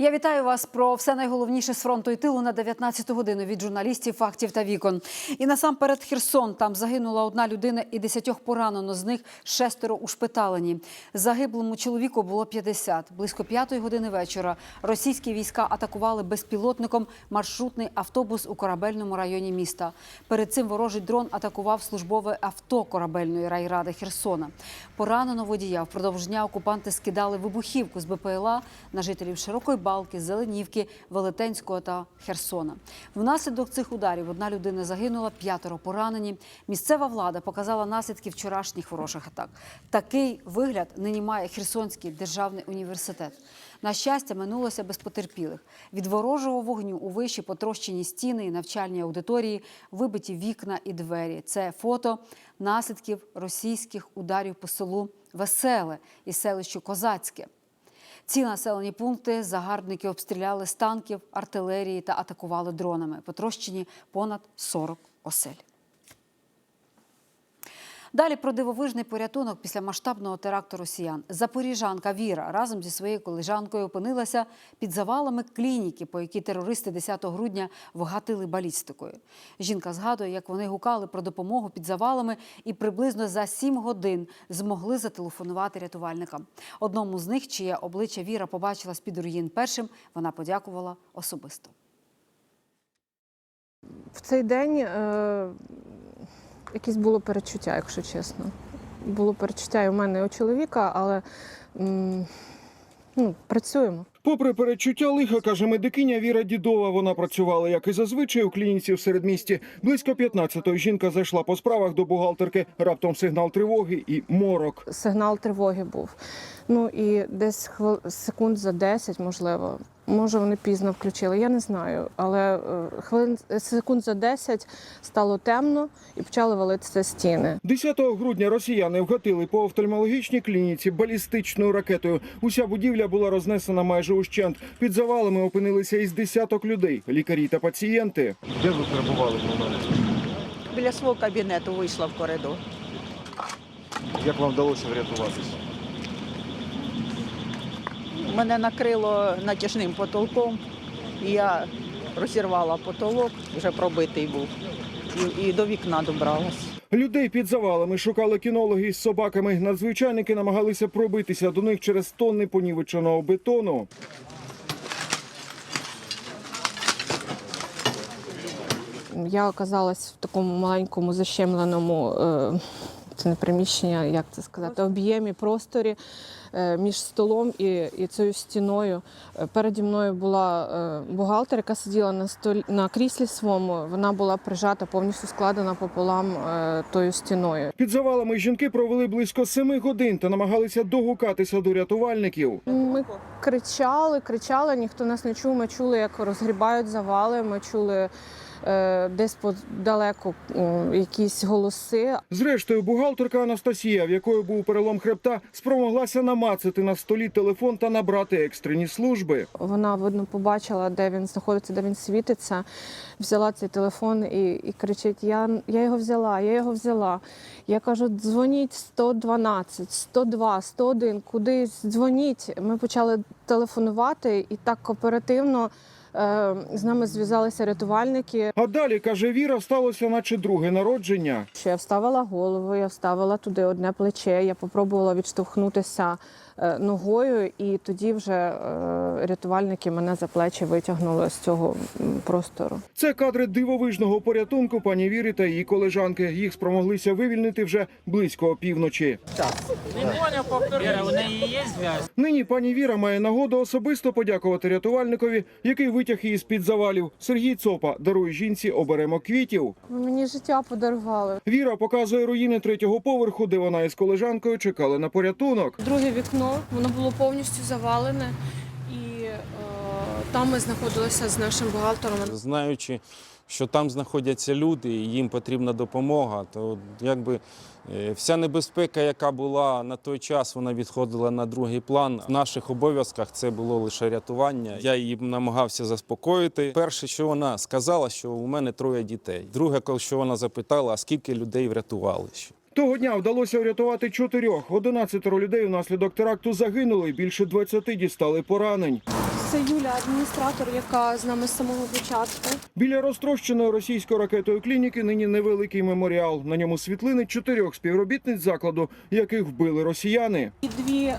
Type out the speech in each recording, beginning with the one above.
Я вітаю вас про все найголовніше з фронту і тилу на 19 годину від журналістів, фактів та вікон. І насамперед Херсон. Там загинула одна людина і десятьох поранено. З них шестеро ушпиталені. Загиблому чоловіку було 50. Близько п'ятої години вечора російські війська атакували безпілотником маршрутний автобус у корабельному районі міста. Перед цим ворожий дрон атакував службове авто корабельної райради Херсона. Поранено водія. Впродовж дня окупанти скидали вибухівку з БПЛА на жителів Широкої Балки, Зеленівки, Велетенського та Херсона. Внаслідок цих ударів одна людина загинула, п'ятеро поранені. Місцева влада показала наслідки вчорашніх ворожих атак. Такий вигляд нині має Херсонський державний університет. На щастя, минулося без потерпілих. Від ворожого вогню у виші потрощені стіни і навчальні аудиторії, вибиті вікна і двері. Це фото наслідків російських ударів по селу Веселе і селищу Козацьке. Ці населені пункти загарбники обстріляли з танків, артилерії та атакували дронами. Потрощені понад 40 осель. Далі про дивовижний порятунок після масштабного теракту росіян. Запоріжанка Віра разом зі своєю колежанкою опинилася під завалами клініки, по якій терористи 10 грудня вгатили балістикою. Жінка згадує, як вони гукали про допомогу під завалами і приблизно за 7 годин змогли зателефонувати рятувальникам. Одному з них, чиє обличчя Віра побачила з-під руїн першим, вона подякувала особисто. В цей день е, якесь було перечуття, якщо чесно. Було перечуття і у мене і у чоловіка, але м, ну, працюємо. Попри передчуття лиха, каже медикиня Віра Дідова, вона працювала, як і зазвичай, у клініці в середмісті. Близько 15-ї жінка зайшла по справах до бухгалтерки. Раптом сигнал тривоги і морок. Сигнал тривоги був. Ну і десь хвил... секунд за 10, можливо. Може, вони пізно включили, я не знаю. Але е, хвилин секунд за 10 стало темно і почали валитися стіни. 10 грудня росіяни вгатили по офтальмологічній клініці балістичною ракетою. Уся будівля була рознесена майже ущент. Під завалами опинилися із десяток людей, лікарі та пацієнти. Де ви перебували в момент? Біля свого кабінету вийшла в коридор. Як вам вдалося врятуватися? Мене накрило натяжним потолком, і я розірвала потолок, вже пробитий був, і, і до вікна добралась. Людей під завалами шукали кінологи з собаками. Надзвичайники намагалися пробитися до них через тонни понівеченого бетону. Я оказалась в такому маленькому защемленому. Це не приміщення, як це сказати, об'ємі, просторі е, між столом і, і цією стіною. Е, Переді мною була е, бухгалтер, яка сиділа на столі на кріслі своєму. Вона була прижата, повністю складена пополам е, тою стіною. Під завалами жінки провели близько семи годин та намагалися догукатися до рятувальників. Ми кричали, кричали, ніхто нас не чув. Ми чули, як розгрібають завали. Ми чули десь подалеку якісь голоси. Зрештою, бухгалтерка Анастасія, в якої був перелом хребта, спромоглася намацати на столі телефон та набрати екстрені служби. Вона видно побачила, де він знаходиться, де він світиться. Взяла цей телефон і, і кричить: я, я його взяла, я його взяла. Я кажу, дзвоніть 112, 102, 101, кудись дзвоніть. Ми почали телефонувати і так оперативно е, з нами зв'язалися рятувальники. А далі каже Віра, сталося, наче друге народження. Що я вставила голову, я вставила туди одне плече, я попробувала відштовхнутися е, ногою, і тоді вже е, рятувальники мене за плечі витягнули з цього простору. Це кадри дивовижного порятунку пані Віри та її колежанки. Їх спромоглися вивільнити вже близько опівночі. Віра, у неї є зв'язок? Нині пані Віра має нагоду особисто подякувати рятувальникові, який витяг її з під завалів. Сергій Цопа дарує жінці оберемо квітів. Мені життя подарували. Віра показує руїни третього поверху, де вона із колежанкою чекали на порятунок. Друге вікно, воно було повністю завалене. Там ми знаходилися з нашим бухгалтером. знаючи, що там знаходяться люди, і їм потрібна допомога, то якби е, вся небезпека, яка була на той час, вона відходила на другий план. В наших обов'язках це було лише рятування. Я її намагався заспокоїти. Перше, що вона сказала, що у мене троє дітей. Друге, що вона запитала, а скільки людей врятували ще. Того дня вдалося врятувати чотирьох. 11 людей внаслідок теракту загинули. Більше 20 дістали поранень. Це Юля, адміністратор, яка з нами з самого початку. Біля розтрощеної російською ракетою клініки нині невеликий меморіал. На ньому світлини чотирьох співробітниць закладу, яких вбили росіяни. І дві е,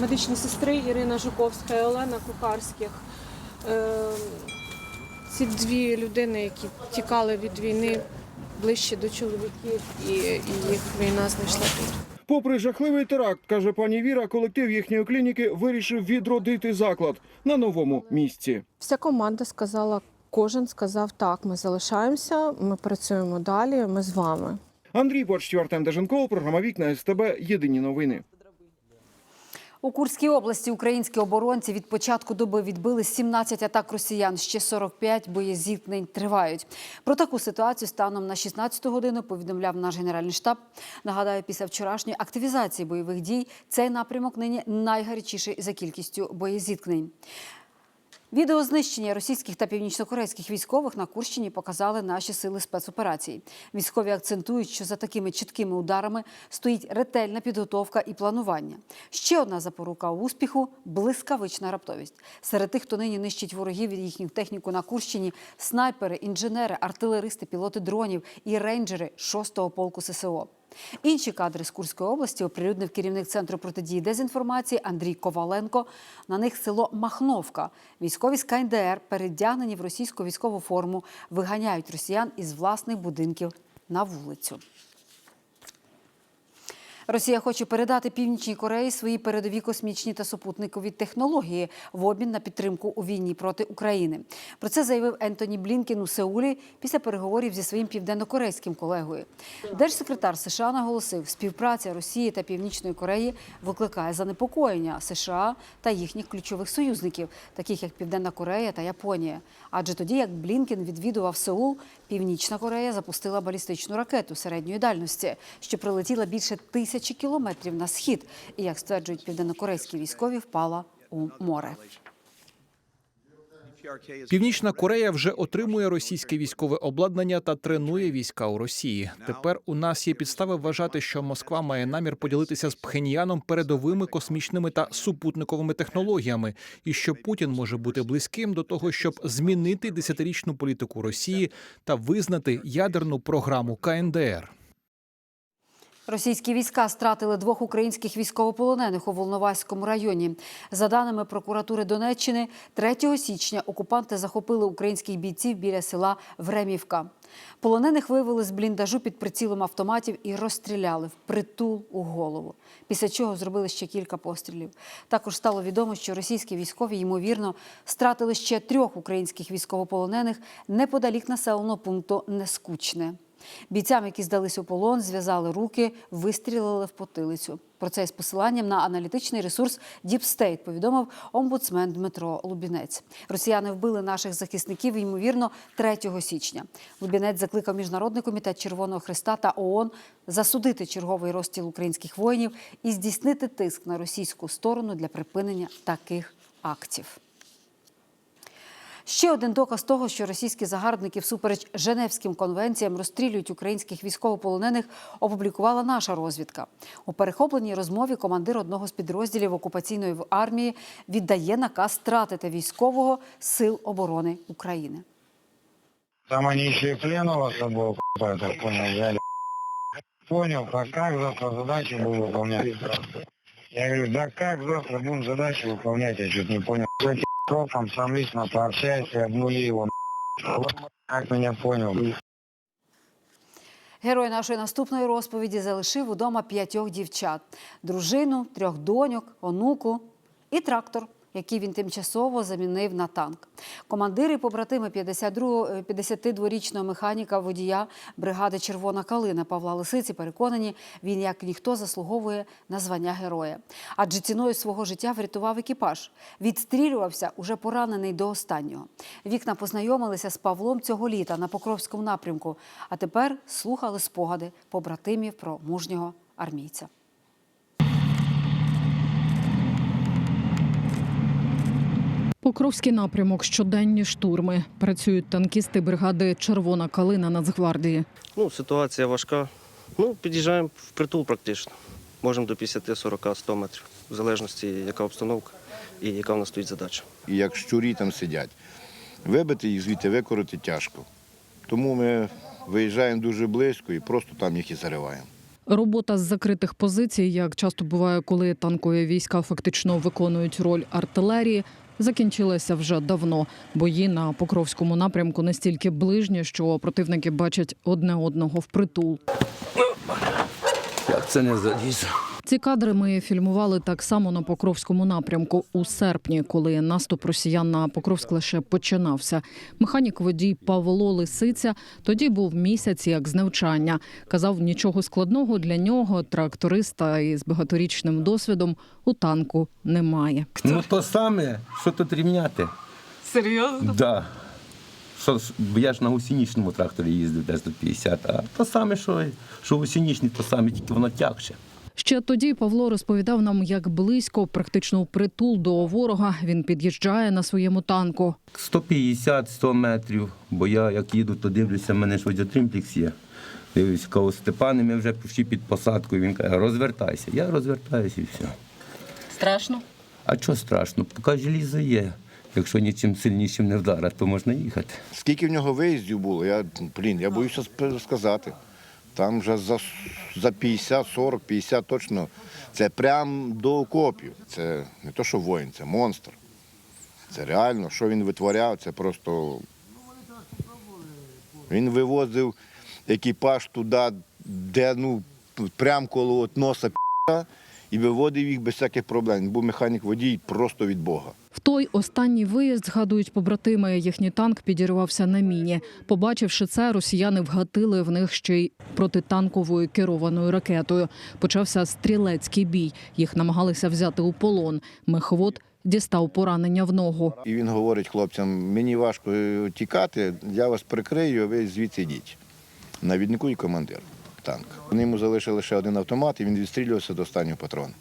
медичні сестри Ірина Жуковська і Олена Кухарських. Е, ці дві людини, які тікали від війни ближче до чоловіків, і, і їх війна знайшла тут. Попри жахливий теракт, каже пані Віра, колектив їхньої клініки вирішив відродити заклад на новому місці. Вся команда сказала, кожен сказав так, ми залишаємося, ми працюємо далі, ми з вами. Андрій Борщ, Артем Деженков, програма Вікна СТБ. Єдині новини. У Курській області українські оборонці від початку доби відбили 17 атак росіян. Ще 45 боєзіткнень тривають. Про таку ситуацію станом на 16 годину повідомляв наш генеральний штаб. Нагадаю, після вчорашньої активізації бойових дій цей напрямок нині найгарячіший за кількістю боєзіткнень. Відео знищення російських та північнокорейських військових на Курщині показали наші сили спецоперацій. Військові акцентують, що за такими чіткими ударами стоїть ретельна підготовка і планування. Ще одна запорука успіху блискавична раптовість. Серед тих, хто нині нищить ворогів і їхню техніку на Курщині, снайпери, інженери, артилеристи, пілоти дронів і рейнджери 6-го полку ССО. Інші кадри з Курської області оприлюднив керівник центру протидії дезінформації Андрій Коваленко. На них село Махновка. Військові з КНДР, передягнені в російську військову форму, виганяють росіян із власних будинків на вулицю. Росія хоче передати Північній Кореї свої передові космічні та супутникові технології в обмін на підтримку у війні проти України. Про це заявив Ентоні Блінкен у Сеулі після переговорів зі своїм південнокорейським колегою. Держсекретар США наголосив, співпраця Росії та Північної Кореї викликає занепокоєння США та їхніх ключових союзників, таких як Південна Корея та Японія. Адже тоді, як Блінкен відвідував Сеул, Північна Корея запустила балістичну ракету середньої дальності, що прилетіла більше тисячі кілометрів на схід, і як стверджують південнокорейські військові, впала у море. Північна Корея вже отримує російське військове обладнання та тренує війська у Росії. Тепер у нас є підстави вважати, що Москва має намір поділитися з Пхеньяном передовими космічними та супутниковими технологіями, і що Путін може бути близьким до того, щоб змінити десятирічну політику Росії та визнати ядерну програму КНДР. Російські війська стратили двох українських військовополонених у Волноваському районі. За даними прокуратури Донеччини, 3 січня окупанти захопили українських бійців біля села Времівка. Полонених вивели з бліндажу під прицілом автоматів і розстріляли в притул у голову. Після чого зробили ще кілька пострілів. Також стало відомо, що російські військові ймовірно стратили ще трьох українських військовополонених неподалік населеного пункту Нескучне. Бійцям, які здалися у полон, зв'язали руки, вистрілили в потилицю. Про це із посиланням на аналітичний ресурс State повідомив омбудсмен Дмитро Лубінець. Росіяни вбили наших захисників, ймовірно, 3 січня. Лубінець закликав Міжнародний комітет Червоного Христа та ООН засудити черговий розстріл українських воїнів і здійснити тиск на російську сторону для припинення таких актів. Ще один доказ того, що російські загарбники всупереч Женевським конвенціям розстрілюють українських військовополонених, опублікувала наша розвідка. У перехопленій розмові командир одного з підрозділів окупаційної армії віддає наказ стратити військового сил оборони України. Там они еще и пленного с я так понял, взяли. Понял, а как завтра задачу буду выполнять? Я говорю, да как завтра будем задачу выполнять, я что-то не понял. С сам лично пообщайся и обнули его. Как меня понял? Герой нашої наступної розповіді залишив удома п'ятьох дівчат: дружину, трьох доньок, онуку і трактор, який він тимчасово замінив на танк. Командири побратими 52 е, 52-річного механіка водія бригади Червона калина Павла Лисиці переконані, він як ніхто заслуговує на звання героя. Адже ціною свого життя врятував екіпаж. Відстрілювався уже поранений до останнього. Вікна познайомилися з Павлом цього літа на Покровському напрямку. А тепер слухали спогади побратимів про мужнього армійця. Покровський напрямок, щоденні штурми. Працюють танкісти бригади Червона калина Нацгвардії. Ну, ситуація важка. Ну, під'їжджаємо впритул практично. Можемо до 50, 40, 100 метрів, в залежності, яка обстановка і яка в нас стоїть задача. І як щурі там сидять. Вибити їх звідти викорити тяжко. Тому ми виїжджаємо дуже близько і просто там їх і зариваємо. Робота з закритих позицій, як часто буває, коли танкові війська фактично виконують роль артилерії, закінчилася вже давно. Бої на Покровському напрямку настільки ближні, що противники бачать одне одного впритул. Як це не заліз? Ці кадри ми фільмували так само на Покровському напрямку у серпні, коли наступ росіян на Покровськ лише починався. Механік водій Павло Лисиця тоді був місяць як з навчання. Казав, нічого складного для нього, тракториста із багаторічним досвідом, у танку немає. Ну то саме, що тут рівняти? Серйозно? Да. Що, я ж на гусінічному тракторі їздив десь до 50, а то саме, що, що гусінічний, то саме, тільки воно тягше. Ще тоді Павло розповідав нам, як близько, практично впритул до ворога, він під'їжджає на своєму танку. 150-100 метрів, бо я як їду, то дивлюся, в мене ж водіотримплекс є. Дивлюся, кажу, Степане, ми вже пішли під посадкою. Він каже, розвертайся. Я розвертаюся і все. Страшно? А що страшно? Поки желізо є. Якщо нічим сильнішим не вдарить, то можна їхати. Скільки в нього виїздів було, я, блін, я боюся сказати. Там вже за, за 50, 40, 50 точно. Це прям до окопів. Це не то, що воїн, це монстр. Це реально, що він витворяв, це просто. Він вивозив екіпаж туди, де ну, прямо коло от носа п***а, і виводив їх без всяких проблем. Він був механік водій просто від Бога. Той останній виїзд, згадують побратими, їхній танк підірвався на міні. Побачивши це, росіяни вгатили в них ще й протитанковою керованою ракетою. Почався стрілецький бій. Їх намагалися взяти у полон. Мехвод дістав поранення в ногу. І він говорить хлопцям: мені важко е, тікати, я вас прикрию, ви звідси йдіть. Навіднику і командир танка. Вони йому залишили лише один автомат, і він відстрілювався до останнього патрона.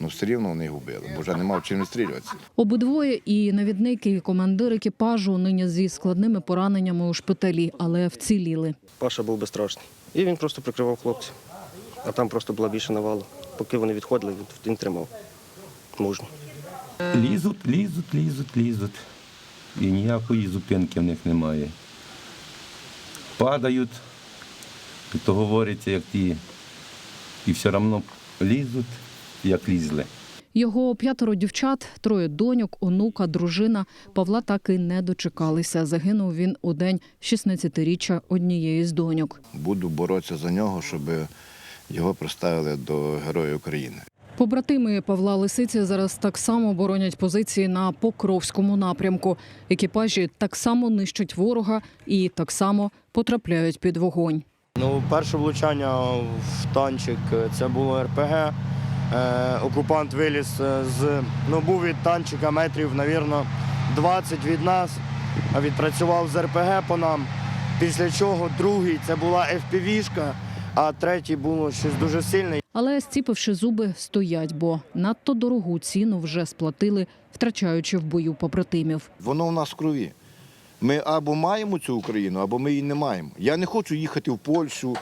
Ну, все рівно вони його вбили, бо вже не мав чим відстрілюватися. Обидвоє і навідник, і командир екіпажу нині зі складними пораненнями у шпиталі, але вціліли. Паша був безстрашний. І він просто прикривав хлопців. А там просто була більше навалу. Поки вони відходили, він, він тримав. Мужньо. Лізуть, лізуть, лізуть, лізуть. І ніякої зупинки в них немає. Падають, і то говориться, як ті. І все одно лізуть, як лізли. Його п'ятеро дівчат, троє доньок, онука, дружина Павла так і не дочекалися. Загинув він у день 16-річчя однієї з доньок. Буду боротися за нього, щоб його приставили до Героя України. Побратими Павла Лисиці зараз так само боронять позиції на Покровському напрямку. Екіпажі так само нищать ворога і так само потрапляють під вогонь. Ну, перше влучання в танчик це було РПГ. Е, окупант виліз е, з ну, був від танчика метрів, навірно, 20 від нас, а відпрацював з РПГ по нам. Після чого другий це була FPV-шка, а третій було щось дуже сильне. Але зціпивши зуби, стоять, бо надто дорогу ціну вже сплатили, втрачаючи в бою побратимів. Воно в нас в крові. Ми або маємо цю Україну, або ми її не маємо. Я не хочу їхати в Польщу,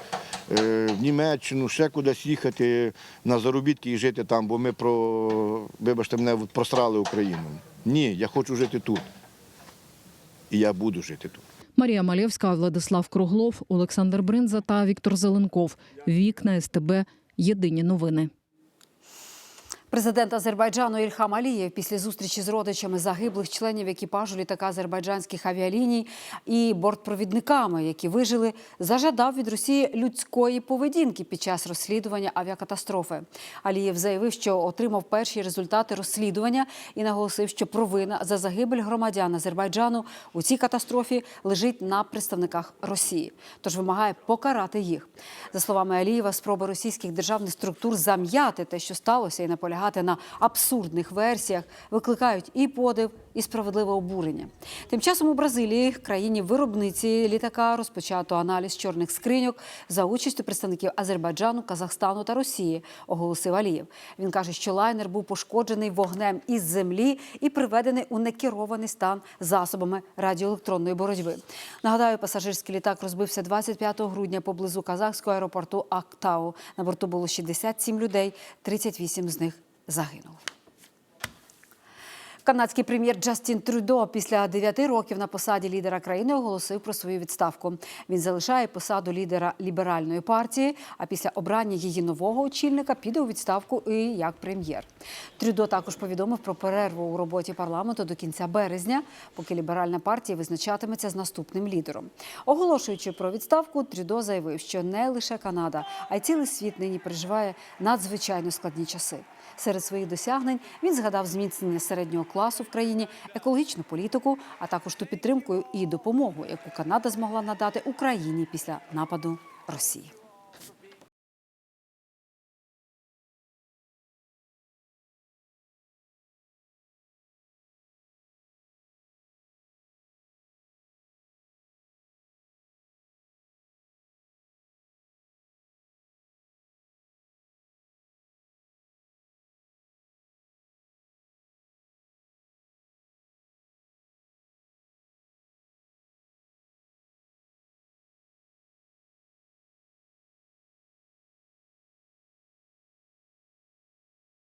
в Німеччину, ще кудись їхати на заробітки і жити там, бо ми про, вибачте мене, просрали Україну. Ні, я хочу жити тут. І я буду жити тут. Марія Малєвська, Владислав Круглов, Олександр Бринза та Віктор Зеленков. Вікна СТБ. Єдині новини. Президент Азербайджану Ільхам Алієв після зустрічі з родичами загиблих членів екіпажу літака азербайджанських авіаліній і бортпровідниками, які вижили, зажадав від Росії людської поведінки під час розслідування авіакатастрофи. Алієв заявив, що отримав перші результати розслідування і наголосив, що провина за загибель громадян Азербайджану у цій катастрофі лежить на представниках Росії, тож вимагає покарати їх. За словами Алієва, спроби російських державних структур зам'яти те, що сталося, і наполягати на абсурдних версіях, викликають і подив, і справедливе обурення. Тим часом у Бразилії, країні виробниці літака, розпочато аналіз чорних скриньок за участю представників Азербайджану, Казахстану та Росії, оголосив Алієв. Він каже, що лайнер був пошкоджений вогнем із землі і приведений у некерований стан засобами радіоелектронної боротьби. Нагадаю, пасажирський літак розбився 25 грудня поблизу казахського аеропорту Актау. На борту було 67 людей, 38 з них загинули. Канадський прем'єр Джастін Трюдо після 9 років на посаді лідера країни оголосив про свою відставку. Він залишає посаду лідера ліберальної партії, а після обрання її нового очільника піде у відставку і як прем'єр. Трюдо також повідомив про перерву у роботі парламенту до кінця березня, поки ліберальна партія визначатиметься з наступним лідером. Оголошуючи про відставку, Трюдо заявив, що не лише Канада, а й цілий світ нині переживає надзвичайно складні часи. Серед своїх досягнень він згадав зміцнення середнього класу в країні, екологічну політику, а також ту підтримку і допомогу, яку Канада змогла надати Україні після нападу Росії.